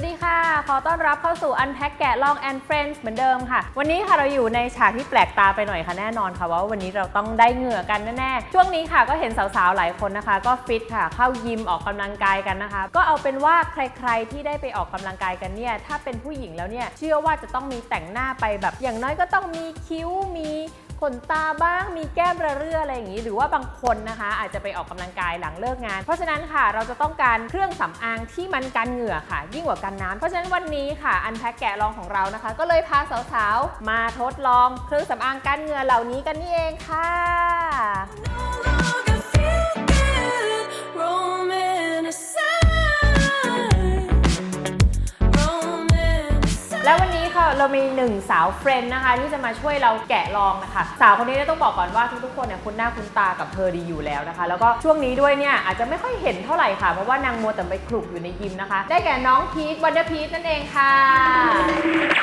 วัสดีค่ะ ขอต้อนรับเข้าสู่ Unpack แกะลอง and Friends เหมือนเดิมค่ะ วันนี้ค่ะเราอยู่ในฉากที่แปลกตาไปหน่อยค่ะแน่นอนค่ะว่าวันนี้เราต้องได้เหงื่อกันแน่ๆ ช่วงนี้ค่ะก็เห็นสาวๆ หลายคนนะคะ ก็ฟิตค่ะ เข้ายิมออกกำลังกายกันนะคะ ก็เอาเป็นว่าใครๆ ที่ได้ไปออกกำลังกายกันเนี่ย ถ้าเป็นผู้หญิงแล้วเนี่ย เชื่อว่าจะต้องมีแต่งหน้าไปแบบ อย่างน้อยก็ต้องมีคิ้ว มี ขนตาบ้างมีแก้มระเรื่ออะไรอย่างนี้ หรือว่าบางคนนะคะ อาจจะไปออกกำลังกายหลังเลิกงาน เพราะฉะนั้นค่ะเราจะต้องการเครื่องสำอางที่มันกันเหงื่อค่ะ ยิ่งกว่ากันน้ำเพราะฉะนั้นวันนี้ค่ะอันแพ็กแกะลองของเรานะคะ ก็เลยพาสาวๆมาทดลองเครื่องสำอางกันเหงื่อเหล่านี้กันนี่เองค่ะ เรามีหนึ่งสาวเฟรนด์นะคะ ที่จะมาช่วยเราแกะลองนะคะ สาวคนนี้เนี่ยต้องบอกก่อนว่าทุกๆคนเนี่ยคุ้นหน้าคุ้นตากับเธอดีอยู่แล้วนะคะ แล้วก็ช่วงนี้ด้วยเนี่ยอาจจะไม่ค่อยเห็นเท่าไหร่ค่ะ เพราะว่านางมัวแต่ไปคลุกอยู่ในยิมนะคะ ได้แก่น้องพีทวันเดอร์พีทนั่นเองค่ะ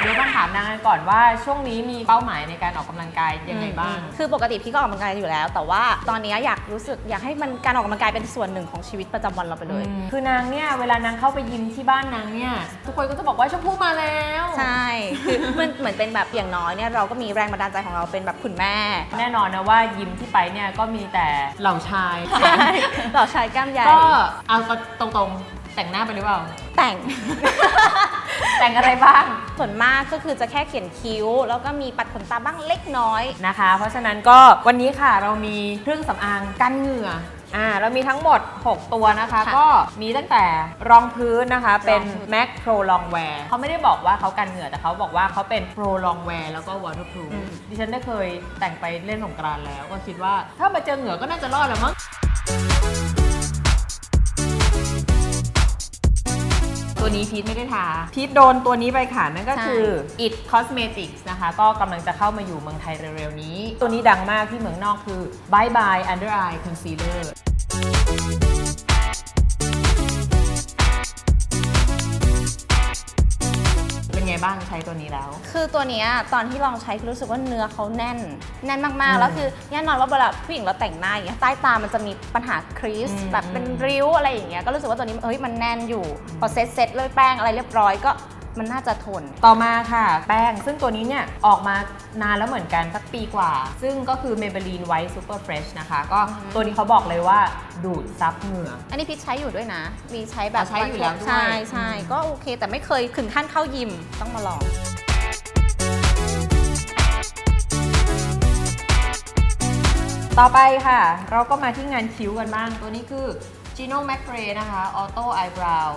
ดี๋ยวต้องถามนางกันก่อนว่าช่วงนี้มีเป้าหมายในการออกกำลังกายยังไงบ้าง คือปกติพี่ก็ออกกำลังกายอยู่แล้ว แต่ว่าตอนนี้อยากรู้สึกอยากให้มันการออกกำลังกายเป็นส่วนหนึ่งของชีวิตประจำวันเราไปเลย คือนางเนี่ยเวลานางเข้าไปยิมที่บ้านนางเนี่ย ทุกคนก็จะบอกว่าชมพู่มาแล้วใช่ คือมันเหมือนเป็นแบบอย่างน้อยเนี่ยเราก็มีแรงบันดาลใจของเราเป็นแบบคุณแม่ แน่นอนนะว่ายิมที่ไปเนี่ยก็มีแต่เหล่าชายใช่ต่อชายกล้ามใหญ่ก็เอาตรงๆแต่งหน้าไปหรือเปล่า แต่ง แต่งอะไรบ้าง ส่วนมากก็คือจะแค่เขียนคิ้ว แล้วก็มีปัดขนตาบ้างเล็กน้อย นะคะ เพราะฉะนั้นก็วันนี้ค่ะเรามีเครื่องสำอางกันเหงื่ออ่าเรามีทั้งหมด 6 ตัวนะคะ ค่ะก็มีตั้งแต่รองพื้นนะคะเป็น รองพื้น Mac Pro Long Wear เขาไม่ได้บอกว่าเขากันเหงื่อแต่เขาบอกว่าเขาเป็น Pro Long Wear แล้วก็ Waterproof ดิฉันได้เคยแต่งไปเล่นสงกรานต์แล้ว ก็คิดว่าถ้ามาเจอเหงื่อก็น่าจะรอดแหล้วมั้ง ตัวนี้พีทไม่ได้ทา พีทโดนตัวนี้ไปค่ะ นั่นก็คือ It Cosmetics นะคะ ก็กำลังจะเข้ามาอยู่เมืองไทยเร็วๆนี้ ตัวนี้ดังมากที่เมืองนอกคือ Bye Bye Under Eye Concealer บ้างใช้ตัวนี้แล้ว คือตัวเนี้ยตอนที่ลองใช้คือรู้สึกว่าเนื้อเขาแน่น แน่นมากอืๆมแล้วคือแน่นอนว่าเวลาผู้หญิงเราแต่งหน้าอย่างเงี้ยใต้ตามันจะมีปัญหาครีสอืมแบบเป็นริ้วอะไรอย่างเงี้ยก็รู้สึกว่าตัวนี้เอ้ยมันแน่นอยู่พอเซ็ตเซ็ตเลยแป้งอะไรเรียบร้อยก็ มันน่าจะทน ต่อมาค่ะ แป้ง ซึ่งตัวนี้เนี่ยออกมานานแล้วเหมือนกันสักปีกว่า ซึ่งก็คือ Maybelline White Super Fresh นะคะ ก็ตัวนี้เขาบอกเลยว่าดูดซับเหงื่อ อันนี้พีชใช้อยู่ด้วยนะ มีใช้แบบอ๋อใช้อยู่แล้วด้วยใช่ใช่อืมก็โอเค แต่ไม่เคยถึงขั้นเข้ายิมต้องมาลองต่อไปค่ะ เราก็มาที่งานคิ้วกันบ้าง ตัวนี้คือ Gino McRae นะคะ Auto Eyebrow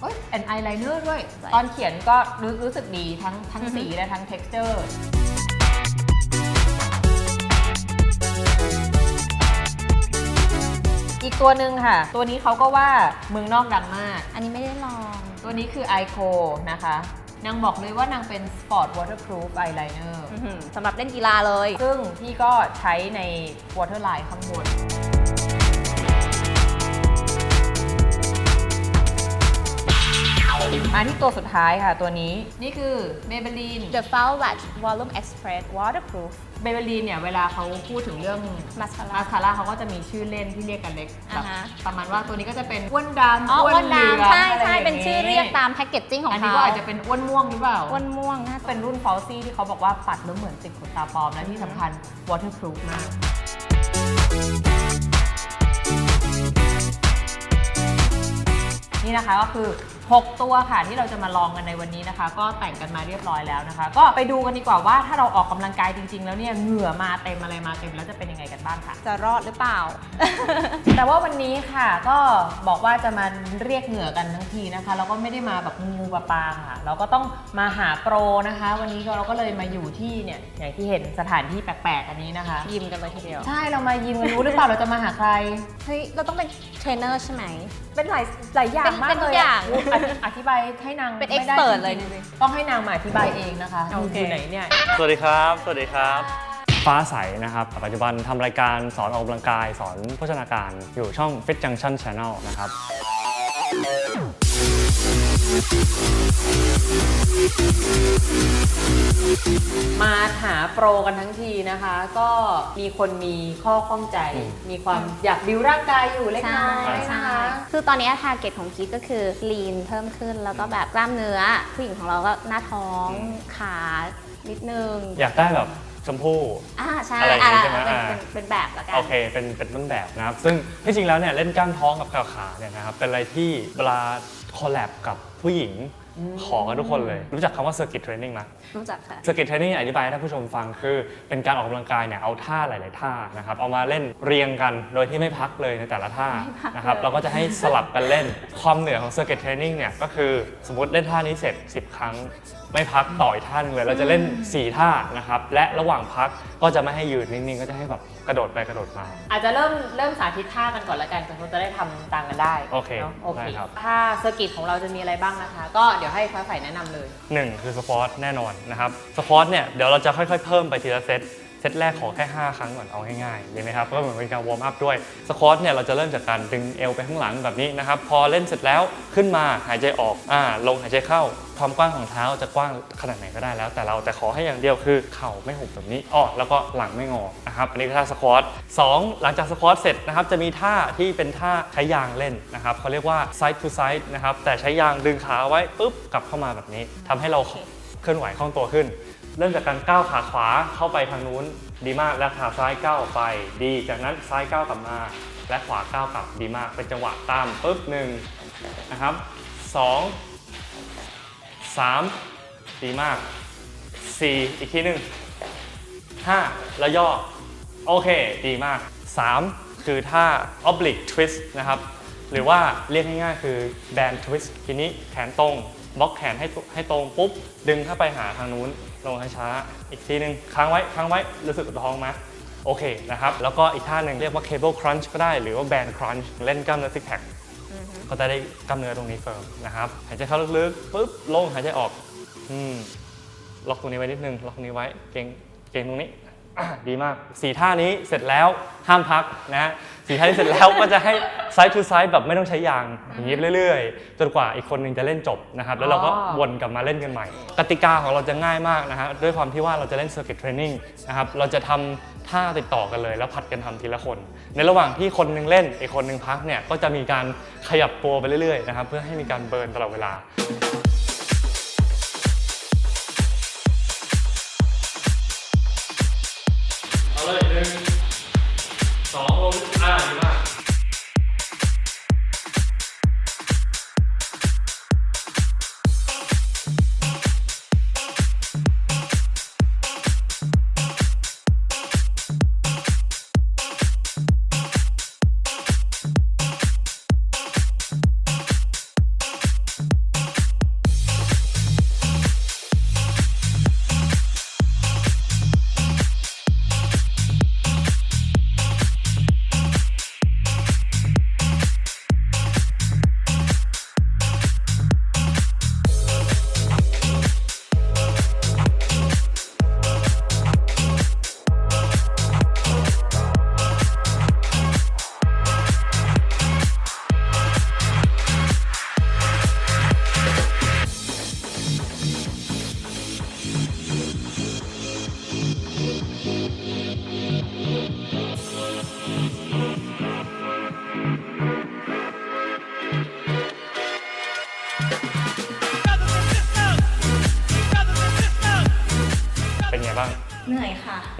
เอ้ยแอนไอไลเนอร์ด้วย ใช่ ตอนเขียนก็รู้รู้สึกดีทั้งทั้งอือฮึสีและทั้ง texture อีกตัวหนึ่งค่ะ ตัวนี้เขาก็ว่าเมืองนอกดังมาก อันนี้ไม่ได้ลอง ตัวนี้คือ iCo นะคะ นางบอกเลยว่านางเป็น Sport Waterproof Eyeliner อื้อหือสำหรับเล่นกีฬาเลย ซึ่งพี่ก็ใช้ใน waterline ข้างบน ตัวสุดท้ายค่ะตัวนี้นี่คือ Maybelline The Foul Lash Volume Express Waterproof Maybelline เนี่ยเวลาเขาพูดถึงเรื่อง Mascara มาสคาร่าเขาก็จะมีชื่อเล่นที่เรียกกันเล็กแบบอ่าฮะ ประมาณว่าตัวนี้ก็จะเป็นอ้วนดำอ๋ออ้วนเหลืองดำใช่อะไรใช่ย่างเป็นชื่อเรียกตามแพคเกจจิ้งของอันนี้เขาก็อาจจะเป็นอ้วนม่วงหรือเปล่า อ้วนม่วงน่าเป็นรุ่นฟอลซี่ที่เขาบอกว่าปัดแล้วเหมือนติดขนตาปลอมและที่สำคัญ waterproof มาก นี่นะคะก็คือ 6 ตัวค่ะที่เราจะมาลองกันในวันนี้นะคะ ก็แต่งกันมาเรียบร้อยแล้วนะคะ ก็ไปดูกันดีกว่าว่าถ้าเราออกกำลังกายจริง ๆ แล้วเนี่ยเหงื่อมาเต็มอะไรมาเต็มแล้วจะเป็นยังไงกันบ้างค่ะ จะรอดหรือเปล่า แต่ว่าวันนี้ค่ะก็บอกว่าจะมาเรียกเหงื่อกันทั้งทีนะคะ เราก็ไม่ได้มาแบบงูปลาปลาค่ะ เราก็ต้องมาหาโปรนะคะ วันนี้เราก็เลยมาอยู่ที่เนี่ยอย่างที่เห็นสถานที่แปลกๆอันนี้นะคะยิมกันเลยทีเดียวใช่เรามายิมกันรู้หรือเปล่าเราจะมาหาใครเฮ้ยเราต้องเป็นเทรนเนอร์ใช่ไหมเป็นหลายหลายอย่างเป็นมากเป็นทุเลกยอย่างะอธิอธิบายให้นางเป็นไม่ได้ expert จริงๆเลยจริงต้องให้นางมาอธิบายเองนะคะโอเคอยู่ไหนเนี่ย สวัสดีครับ สวัสดีครับ ฟ้าใสนะครับ ปัจจุบันทำรายการสอนออกกำลังกาย สอนโภชนาการอยู่ช่อง Fit Junction Channel นะครับ มาหาโปรกันทั้งทีนะคะ ก็มีคนมีข้อข้องใจอืมมีความอยากบิวร่างกายอยู่เล็กใช่น้อยใช่นะคะ คือตอนนี้ทาร์เก็ตของพีทก็คือลีนเพิ่มขึ้นแล้วก็แบบกล้ามเนื้อ ผู้หญิงของเราก็หน้าท้องขานิดนึง อยากได้แบบชมพู่อ่าใช่อะไรอย่างงี้ใช่ไหมเป็นอ่าเป็นเป็นแบบละกันโอเคเป็นเป็นต้นแบบนะครับ ซึ่งที่จริงแล้วเนี่ยเล่นกล้ามท้องกับขาขาเนี่ยนะครับเป็นอะไรที่เวลา คอลแลบกับผู้หญิงขอกันทุกคนเลย รู้จักคำว่า circuit training ไหมรู้จักค่ะ circuit training อธิบายให้ท่านผู้ชมฟังคือ เป็นการออกกำลังกายเนี่ยเอาท่าหลาย ๆ ท่านะครับเอามาเล่นเรียงกันโดยที่ไม่พักเลยในแต่ละท่าไม่พักนะครับเลยเราก็จะให้สลับกันเล่นความเหนื่อยของ circuit training เนี่ยก็คือสมมติเล่นท่านี้เสร็จ 10 ครั้งไม่พักต่ออีกท่าหนึงเลย เราจะเล่น 4 ท่านะครับ และระหว่างพักก็จะไม่ให้ยืนนิ่งๆ ก็จะให้แบบกระโดดไปกระโดดมา อาจจะเริ่มเริ่มสาธิตท่ากันก่อนละกันเพื่อจะได้ทำตามกันได้โอเคนาะโอเคได้ครับท่าเซอร์กิตของเราจะมีอะไรบ้างนะคะ ก็เดี๋ยวให้ฟ้าใสแนะนำเลย หนึ่งคือสควอตแน่นอนนะครับสควอตเนี่ยเดี๋ยวเราจะค่อยๆ เพิ่มไปทีละเซตเซตแรกขอแค่ 5 ครั้งก่อนเอาง่ายๆดีไหมครับก็เหมือนเป็นการวอร์มอัพด้วยสควอตเนี่ยเราจะเริ่มจากการดึงเอวไปข้างหลังแบบนี้นะครับพอเล่นเสร็จแล้วขึ้นมาหายใจออกอ่าลงหายใจเข้าความกว้างของเท้าจะกว้างขนาดไหนก็ได้แล้ว แต่เราแต่ขอให้อย่างเดียวคือเข่าไม่หุบแบบนี้อ้อแล้วก็หลังไม่งอนะครับอันนี้คือท่าสควอตสองหลังจากสควอตเสร็จนะครับจะมีท่าที่เป็นท่าใช้ยางเล่นนะครับเขาเรียกว่า side to side นะครับแต่ใช้ยางดึงขาไว้ปุ๊บกลับเข้ามาแบบนี้ทำให้เราเคลื่อนไหวคล่องตัวขึ้น เริ่มจากการก้าวขาขวาเข้าไปทางนู้น ดีมากและขาซ้ายก้าวไป ดีจากนั้นซ้ายก้าวกลับมา และขวาก้าวกลับดีมากเป็นจังหวะตามปุ๊บหนึ่งนะครับสองสามดีมากสี่อีกทีหนึ่งห้าแล้วย่อ โอเค ดีมาก 3 คือท่า oblique twist นะครับ หรือว่าเรียกง่ายๆ คือ band twist ทีนี้แขนตรงบล็อกแขนให้ให้ตรงปุ๊บ ดึงเข้าไปหาทางนู้น ลงช้าๆอีกทีหนึ่งค้างไว้ค้างไว้รู้สึกท้องไหมโอเคนะครับ แล้วก็อีกท่าหนึ่งเรียกว่า cable crunch ก็ได้หรือว่า band crunch เล่นกล้ามเนื้อ six pack ก็จะได้กล้ามเนื้อตรงนี้เฟิร์มนะครับหายใจเข้าลึกๆปุ๊บลงหายใจออกอืมล็อกตรงนี้ไว้นิดนึงล็อกตรงนี้ไว้เก่งเก่งตรงนี้อะ ดีมากสี่ท่านี้เสร็จแล้วห้ามพักนะฮะสี่ท่านี้เสร็จแล้วก็จะให้ side to side แบบไม่ต้องใช้ยางอย่างนี้เรื่อยๆ จนกว่าอีกคนนึงจะเล่นจบนะครับแล้วเราก็อ๋อวนกลับมาเล่นกันใหม่ กติกาของเราจะง่ายมากนะฮะด้วยความที่ว่าเราจะเล่น circuit training นะครับเราจะทำท่าติดต่อกันเลย แล้วผัดกันทำทีละคน ในระหว่างที่คนหนึงเล่นอีกคนหนึงพักเนี่ยก็จะมีการขยับตัวไปเรื่อยๆนะครับเพื่อให้มีการเบิร์นตลอดเวลาเอา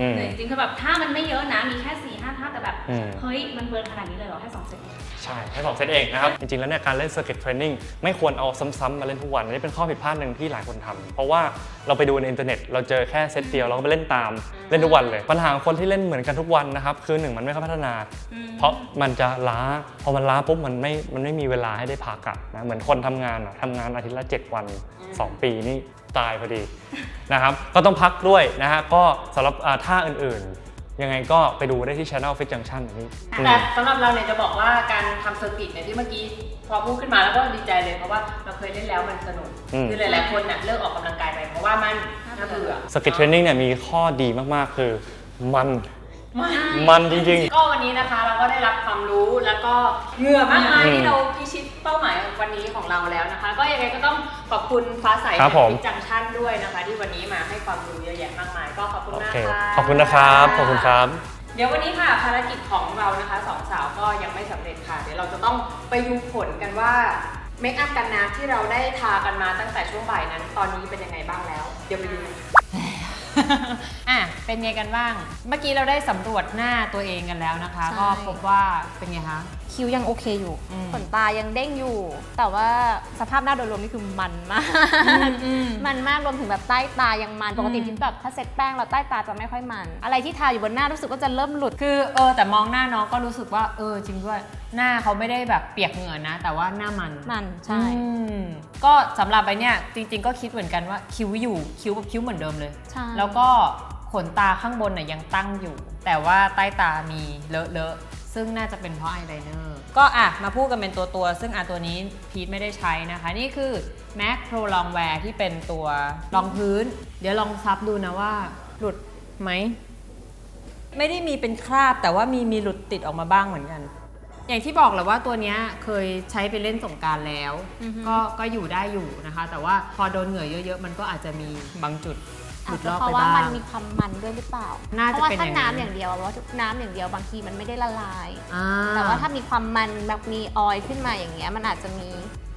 อืมเหนื่อยจริงๆคือแบบถ้ามันไม่เยอะนะมีแค่สี่ อืม เฮ้ย มันเบิร์นขนาดนี้เลยเหรอแค่สองเซตเองใช่ให้สองเซตเองนะครับ จริงๆ แล้วเนี่ยการเล่น circuit training ไม่ควรเอาซ้ำๆมาเล่นทุกวันอันนี้เป็นข้อผิดพลาดหนึ่งที่หลายคนทำเพราะว่าเราไปดูในอินเทอร์เน็ต เราเจอแค่เซตเดียวเราก็ไปเล่นตามเล่นทุกวันเลย ปัญหาของคนที่เล่นเหมือนกันทุกวันนะครับคือหนึ่งมันไม่ค่อยพัฒนาเพราะมันจะล้าพอมันล้าปุ๊บมันไม่มันไม่มีเวลาให้ได้พักอะนะเหมือนคนทำงานอะทำงานอาทิตย์ละ 7 วัน 2 ปีนี่ตายพอดี นะครับก็ต้องพักด้วยนะฮะก็สำหรับอ่าท่าอื่นๆ ยังไงก็ไปดูได้ที่ Channel Fit Junction อันนี้อืมแต่สำหรับเราเนี่ยจะบอกว่าการทำเซอร์กิตเนี่ยที่เมื่อกี้พอพูดขึ้นมาแล้วก็ดีใจเลยเพราะว่าเราเคยเล่นแล้วมันสนุกอืมคือหลายๆคนน่ะเลิกออกกำลังกายไปเพราะว่ามันน่าเบื่อสกิทเทรนนิ่งเนี่ยมีข้อดีมากๆ คือมันมันจริงก็วันนี้นะคะเราก็ได้รับความรู้แล้วก็เหงื่อมากมายอืมที่เราพิชิตเป้าหมายวันนี้ของเราแล้วนะคะ ก็ยังไงก็ต้อง ขอบคุณฟ้าใสครับผมจังชั่นด้วยนะคะ ที่วันนี้มาให้ความรู้เยอะแยะมากมาย ก็ขอบคุณโอมากเค ค่ะขอบคุณนะครับ ขอบคุณครับ เดี๋ยววันนี้ค่ะภารกิจของเรานะคะสองสาวก็ยังไม่สำเร็จค่ะ เดี๋ยวเราจะต้องไปดูผลกันว่าเมคอัพกันน้ำที่เราได้ทากันมาตั้งแต่ช่วงบ่ายนั้น ตอนนี้เป็นยังไงบ้างแล้ว เดี๋ยวไปดู อะเป็นไงกันบ้าง เมื่อกี้เราได้สำรวจหน้าตัวเองกันแล้วนะคะ ใช่ ก็พบว่าเป็นไงคะ คิ้วยังโอเคอยู่ อืมขนตายังเด้งอยู่ แต่ว่าสภาพหน้าโดยรวมนี่คือมันมาก อืมมันมากรวมถึงแบบใต้ตายังมัน ปกติอืมพิมแบบถ้าเซ็ตแป้งแล้วใต้ตาจะไม่ค่อยมัน อะไรที่ทาอยู่บนหน้ารู้สึกว่าจะเริ่มหลุด คือเออแต่มองหน้าน้องก็รู้สึกว่าเออจริงด้วย หน้าเขาไม่ได้แบบเปียกเหงื่อนะ แต่ว่าหน้ามันมันใช่ อืมก็สำหรับไปเนี่ยจริง ๆ ก็คิดเหมือนกันว่าคิ้วอยู่คิ้วแบบคิ้วเหมือนเดิมเลย ใช่แล้วก็ขนตาข้างบนน่ยยังตั้งอยู่ แต่ว่าใต้ตามีเลอะๆ ซึ่งน่าจะเป็นเพราะอายไลเนอร์ก็อะ มาพูดกันเป็นตัวตัวๆซึ่งอะตัวนี้พีทไม่ได้ใช้นะคะ นี่คือ Mac Pro Longwear ที่เป็นตัวรองพื้น เดี๋ยวลองซับดูนะว่า หลุดไหม ไม่ได้มีเป็นคราบแต่ว่ามีมีหลุดติดออกมาบ้างเหมือนกัน อย่างที่บอกแหละว่าตัวเนี้ยเคยใช้ไปเล่นสงกรารแล้ว อือฮึ ก็ก็อยู่ได้อยู่นะคะ แต่ว่าพอโดนเหงื่อเยอะ ๆ มันก็อาจจะมีบางจุดหลุอาจดจะลอกเพไปราะว่าบ้างมันมีความมันด้วยหรือเปล่า น่าจะเพราะว่าเป็นถ้าอย่างนั้น น้ำอย่างเดียวอะว่าน้ำอย่างเดียวบางทีมันไม่ได้ละลาย อ่แต่ว่าถ้ามีความมันแบบมีออยล์ขึ้นมาอย่างเงี้ยมันอาจจะมี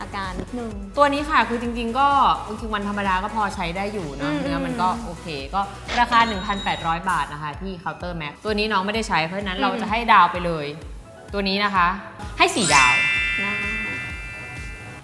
อาการนิดนึง ตัวนี้ค่ะคือจริงๆ ก็จริงๆวันธรรมดาก็พอใช้ได้อยู่เนอะอืมเนื้อมันก็โอเค ก็ราคา 1,800 บาทนะคะที่เคาน์เตอร์แม็กตัวนี้น้องไม่ได้ใช้เพราะฉะนั้นเราจะให้ดาวไปเลย ตัวนี้นะคะ ให้ 4 ดาวนะ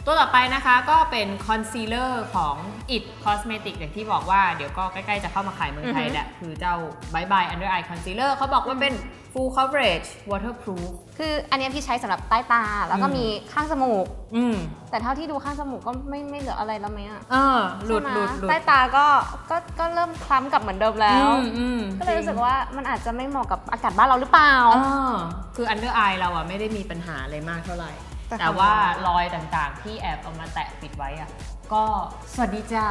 ตัวต่อไปนะคะก็เป็นคอนซีลเลอร์ของ IT Cosmetic อย่างที่บอกว่าเดี๋ยวก็ใกล้ ๆ จะเข้ามาขายเมืองไทยแหละ คือเจ้า Bye Bye Under Eye Concealer เขาบอกว่าเป็น full coverage waterproof คืออันเนี้ยพี่ใช้สำหรับใต้ตา แล้วก็อืม มีข้างจมูก อืมแต่เท่าที่ดูข้างจมูกก็ไม่ไม่เหลืออะไรแล้วไหมอะเออหลุดใช่หลุดไมหลุดใต้ตาก็ก็ก็เริ่มคล้ำกลับเหมือนเดิมแล้ว อืมอืมก็เลยรู้สึกว่ามันอาจจะไม่เหมาะกับอากาศบ้านเราหรือเปล่าอ๋อคือ under eye เราอะไม่ได้มีปัญหาอะไรมากเท่าไหร่ แต่ แต่ว่ารอยต่างๆ ที่แอบเอามาแตะปิดไว้อะก็สวัสดีจ้า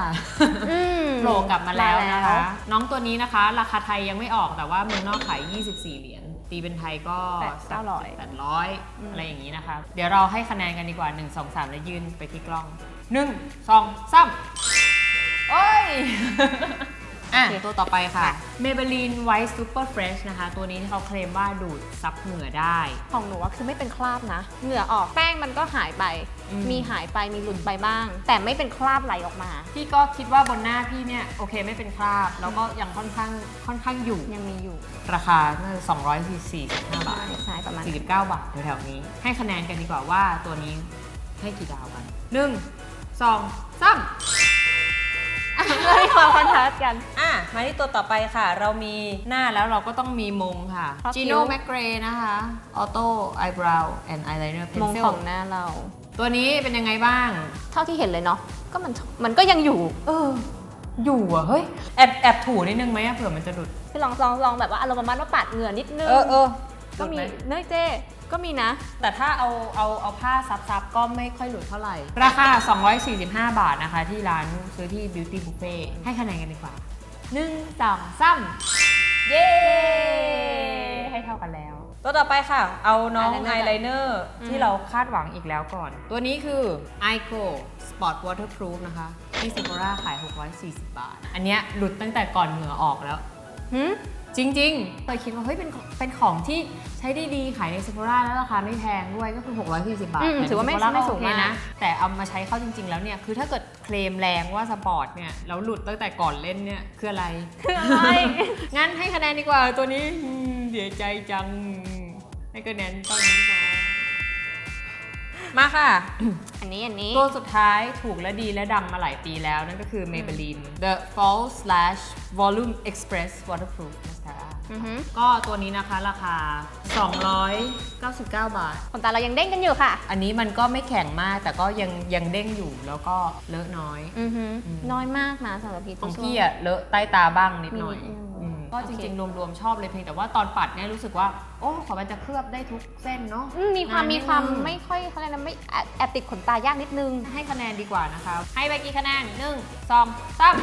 อืมโผล่กลับมาแล้วนะคะมาน้องตัวนี้นะคะ ราคาไทยยังไม่ออกแต่ว่าเมืองนอกขาย 24 เหรียญ ตีเป็นไทยก็แปดเก้าร้อยแปดร้อยอะไรอย่างนี้นะคะ เดี๋ยวเราให้คะแนนกันดีกว่า 1 2 3 แล้วยื่นไปที่กล้อง 1 2 3โอ้ย อะตัวต่อไปค่ะ Maybelline White Super Fresh นะคะ ตัวนี้ที่เขาเคลมว่าดูดซับเหงื่อได้ ของหนูว่าคือไม่เป็นคราบนะ เหงื่อออกแป้งมันก็หายไป อืม มีหายไปมีหลุดไปบ้าง แต่ไม่เป็นคราบไหลออกมา พี่ก็คิดว่าบนหน้าพี่เนี่ย โอเคไม่เป็นคราบ แล้วก็ยังค่อนข้างค่อนข้างอยู่ ยังมีอยู่ราคาน่าจะ245 บาท ใช่ประมาณ49 บาทแถวๆนี้ ให้คะแนนกันดีกว่าว่าตัวนี้ให้กี่ดาวกัน 1 2 3 เรามีความคอนทราสต์กัน อะ มาที่ตัวต่อไปค่ะ เรามีหน้าแล้วเราก็ต้องมีมงค่ะ เพราะคิ้ว Gino McGray นะคะ Auto Eyebrow and Eyeliner มง Pencil ของหน้าเรา ตัวนี้เป็นยังไงบ้าง เท่าที่เห็นเลยเนาะก็มันมันก็ยังอยู่เออ อยู่อะเฮ้ย แอบแอบถูนิดนึงไหมอะเผื่อมันจะหลุด คือลองลองลองแบบว่าอารมณ์ประมาณว่าปาดเหงื่อนิดนึง เออเออก็มีหลุดไห เนยเจ้ ก็มีนะ แต่ถ้าเอาเอาเอาผ้าซับๆ ก็ไม่ค่อยหลุดเท่าไหร่ ราคา 245 บาทนะคะ ที่ร้านซื้อที่ Beauty Buffet ให้คะแนนกันดีกว่า 1 2 3 เย้ ให้เท่ากันแล้ว ตัวต่อไปค่ะ เอาน้อง Eyeliner ไอไลเนอร์อืมที่เราคาดหวังอีกแล้วก่อน ตัวนี้คือ iCo Spot Waterproof นะคะที่ Sephora ขาย 640 บาท อันเนี้ยหลุดตั้งแต่ก่อนเหงื่อออกแล้วหืม จริงๆเคยคิดว่าเฮ้ยเป็นของเป็นของที่ใช้ได้ดีขายใน Sephora แล้วราคาไม่แพงด้วยก็คือ 640 บาทอืมแต่ในถือว่าไม่ Sephora ไม่ก็สูโองเคมาก นะ แต่เอามาใช้เข้าจริง ๆ แล้วเนี่ย คือถ้าเกิดเคลมแรงว่าสปอร์ตเนี่ย แล้วหลุดตั้งแต่ก่อนเล่นเนี่ย คืออะไร คืออะไร งั้นให้คะแนนดีกว่าตัวนี้อืมเสียใจจัง ให้คะแนนต้องนี้พอมาค่ะ อันนี้อันนี้ ตัวสุดท้ายถูกและดีและดังมาหลายปีแล้ว นั่นก็คือ Maybelline The Fall Slash Volume Express Waterproof Mascara อือหือก็ตัวนี้นะคะราคา 299 บาท ขนตาเรายังเด้งกันอยู่ค่ะ อันนี้มันก็ไม่แข็งมากแต่ก็ยังยังเด้งอยู่แล้วก็เลอะน้อย อือหืออืม น้อยมากนะสำหรับพี่ของที่พี่ช่วยอะเลอะใต้ตาบ้างนิดหน่อยมีนิดนึงอืมก็โอจเคริง ๆ รวม ๆ ชอบเลยเพียงแต่ว่าตอนปัดเนี่ยรู้สึกว่า โอ้ขอมันจะเคลือบได้ทุกเส้นเนาะ อืมมีความนนมีความนิดนึงไม่ค่อยเขาเรียกนะไม่แอบแอบติดขนตายากนิดนึง ให้คะแนนดีกว่านะคะ ให้ไปกี่คะแนนหนึ่งสองสาม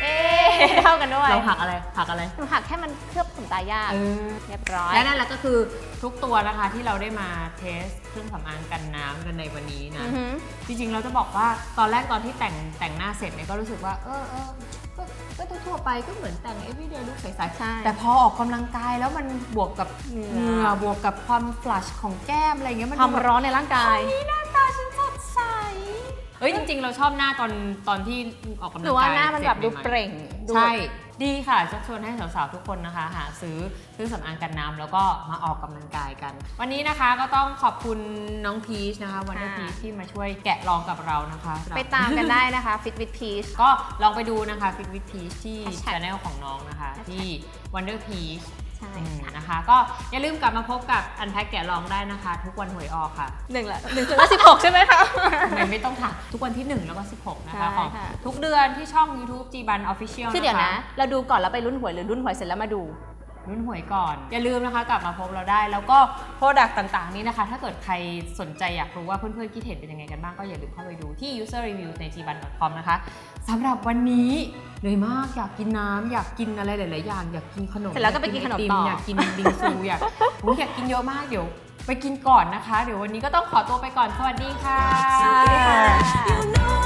เอ๊ะเท่ากันด้วยเราผักอะไรผักอะไรหนูหักแค่มันเคลือบขนตายากเออเรียบร้อย และนั่นแหละก็คือทุกตัวนะคะที่เราได้มาเทสเครื่องสำอางกันน้ำกันในวันนี้นะ อือหือ จริงๆ เราจะบอกว่าตอนแรกตอนที่แต่งแต่งหน้าเสร็จเนี่ยก็รู้สึกว่า เออเออก็ก็ทั่วๆไปก็เหมือนแต่ง everyday look ใสใช่ๆ แต่พอออกกำลังกายแล้วมันบวกกับเหงื่อ เหงื่อบวกกับความฟลัชของแก้มอะไรเงี้ยมันความดูแบบร้อนในร่างกายเฮ้ยหน้าตาฉันสดใส เฮ้ยจริง ๆ เราชอบหน้าตอนตอนที่ออกกำลังหกายนูว่าหน้ามันแบบสดูร็จใหม่ๆเปล่งดูใช่ ดีค่ะชักชวนให้สาวๆทุกคนนะคะ หาซื้อเครื่องสำอางกันน้ำแล้วก็มาออกกำลังกายกัน วันนี้นะคะก็ต้องขอบคุณน้องพีชนะคะวันนี้พีชที่มาช่วยแกะลองกับเรานะคะไปตามกันได้นะคะ Fit with Peach ก็ลองไปดูนะคะ Fit with Peach ที่ Hashtag channel ของน้องนะคะ ที่ Wonder Peach ใช่อืมค่ะนะคะ ก็อย่าลืมกลับมาพบกับอันแพ็กแกะลองได้นะคะ ทุกวันหวยออกค่ะหนึ่งละหนึ่งถึงละสิบหกใช่ไหมคะไม่ไม่ต้องค่ะ ทุกวันที่ 1 แล้วก็ 16 นะคะใช่ของค่ะทุกเดือนที่ช่อง YouTube G Ban Official คือเดี๋ยวคนะ เราดูก่อนแล้วไปรุ่นหวยหรือรุ่นหวยเสร็จแล้วมาดู รุ่นหวยก่อน อย่าลืมนะคะกลับมาพบเราได้ แล้วก็โปรดักต์ต่างๆ นี้นะคะ ถ้าเกิดใครสนใจอยากรู้ว่าเพื่อนๆคิดเห็นเป็นยังไงกันบ้างก็อย่าลืมเข้าไปดูที่ user review ใน gban.com นะคะสำหรับวันนี้เหนื่อยมากอยากกินน้ำอยากกินอะไรหลายๆอย่างอยากกินขนมเสร็จแล้วก็ไปกินขนมต่ออยากกินไอติมอยากกินบิงซูอยากโอ้ยอยากกินเยอะมากเดี๋ยวไปกินก่อนนะคะ เดี๋ยววันนี้ก็ต้องขอตัวไปก่อน สวัสดีค่ะ You know